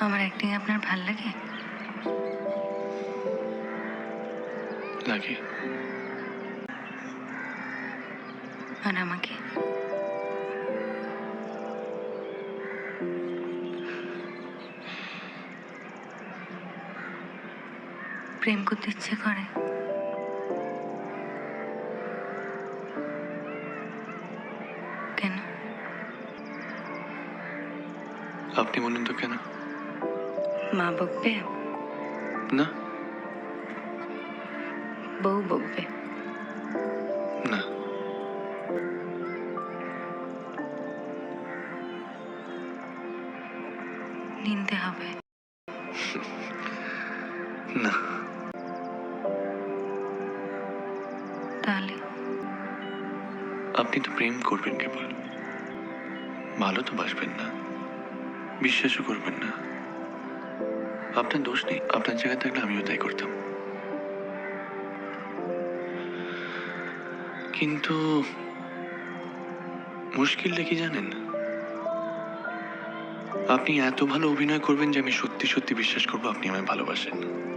আমার অ্যাক্টিং আপনার ভালো লাগে? লাগে। আর আমাকে? প্রেম করতে ইচ্ছে করে। কেন? আপনি বলুন তো কেন? মা বকবে? না। বউ বকবে? না। নিতে হবে। না। তাহলে? আপনি তো প্রেম করবেন কেবল। ভালো তো বাসবেন না। বিশ্বাসও করবেন না। আপনার দোষ নেই। আপনার জায়গায় থাকলে আমিও তাই করতাম। কিন্তু মুশকিলটা কি জানেন? আপনি এত ভালো অভিনয় করবেন যে আমি সত্যি সত্যি বিশ্বাস করব আপনি আমায় ভালোবাসেন।